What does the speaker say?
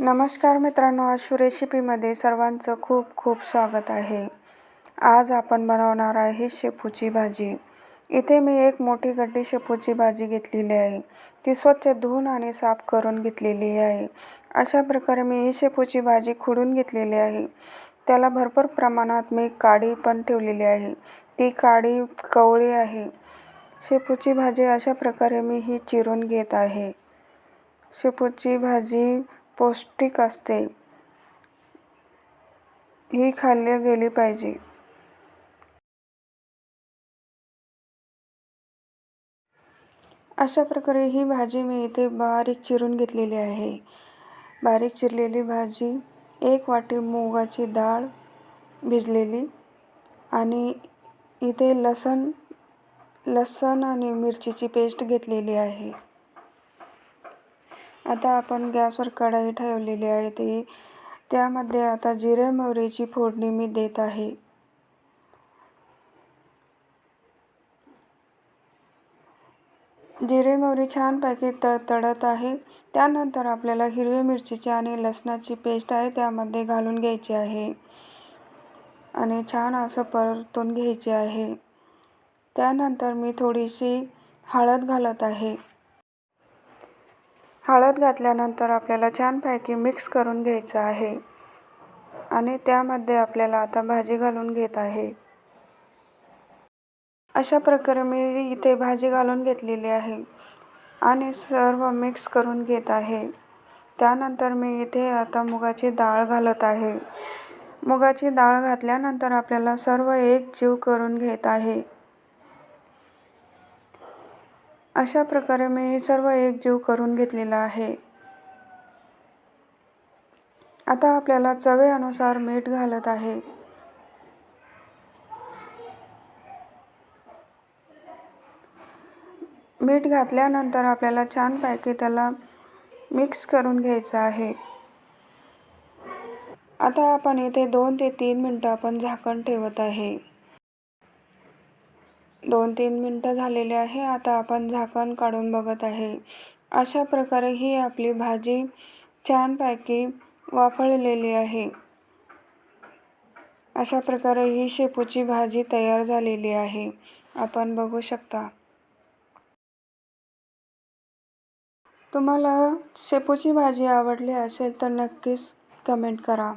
नमस्कार मित्रांनो आशू रेसिपीमध्ये सर्वांचं खूप खूप स्वागत आहे. आज आपण बनवणार आहे शेपूची भाजी. इथे मी एक मोठी गड्डी शेपूची भाजी घेतलेली आहे. ती स्वच्छ धुवून आणि साफ करून घेतलेली आहे. अशा प्रकारे मी ही शेपूची भाजी खुडून घेतलेली आहे. त्याला भरपूर प्रमाणात मी काडी पण ठेवलेली आहे. ती काडी कवळी आहे. शेपूची भाजी अशा प्रकारे मी ही चिरून घेत आहे. शेपूची भाजी पौष्टिक असते. ही खाल्ली गेली पाहिजे. अशा प्रकारे ही भाजी मी इथे बारीक चिरून घेतलेली आहे. बारीक चिरलेली भाजी एक वाटी मुगाची डाळ भिजलेली आणि इथे लसण लसण आणि मिरचीची पेस्ट घेतलेली आहे. आता आपण गॅसवर कढाई ठेवलेली आहे ती त्यामध्ये आता जिरे मोहरीची फोडणी मी देत आहे. जिरे मोहरी छानपैकी तडतडत आहे. त्यानंतर आपल्याला हिरव्या मिरचीची आणि लसणाची पेस्ट आहे त्यामध्ये घालून घ्यायची आहे. आणि छान असं परतून घ्यायचे आहे. त्यानंतर मी थोडीशी हळद घालत आहे. हळद घातल्यानंतर आपल्याला छानपैकी मिक्स करून घ्यायचं आहे. आणि त्यामध्ये आपल्याला आता भाजी घालून घेत आहे. अशा प्रकारे मी इथे भाजी घालून घेतलेली आहे. आणि सर्व मिक्स करून घेत आहे. त्यानंतर मी इथे आता मुगाची डाळ घालत आहे. मुगाची डाळ घातल्यानंतर आपल्याला सर्व एक जीव करून घेत आहे. अशा प्रकारे मी सर्व एकजीव करून घेतलेला आहे. आता आपल्याला चवेनुसार मीठ घालत आहे. मीठ घातल्यानंतर आपल्याला छानपैकी त्याला मिक्स करून घ्यायचं आहे. आता आपण इथे दोन ते तीन मिनटं आपण झाकण ठेवत आहे. दोन तीन मिनटं झालेले आहे आता आपण झाकण काढून बघत आहे. अशा प्रकारे ही आपली भाजी छानपैकी वाफळलेली आहे. अशा प्रकारे ही शेपूची भाजी तयार झालेली आहे. आपण बघू शकता. तुम्हाला शेपूची भाजी आवडली असेल तर नक्कीच कमेंट करा.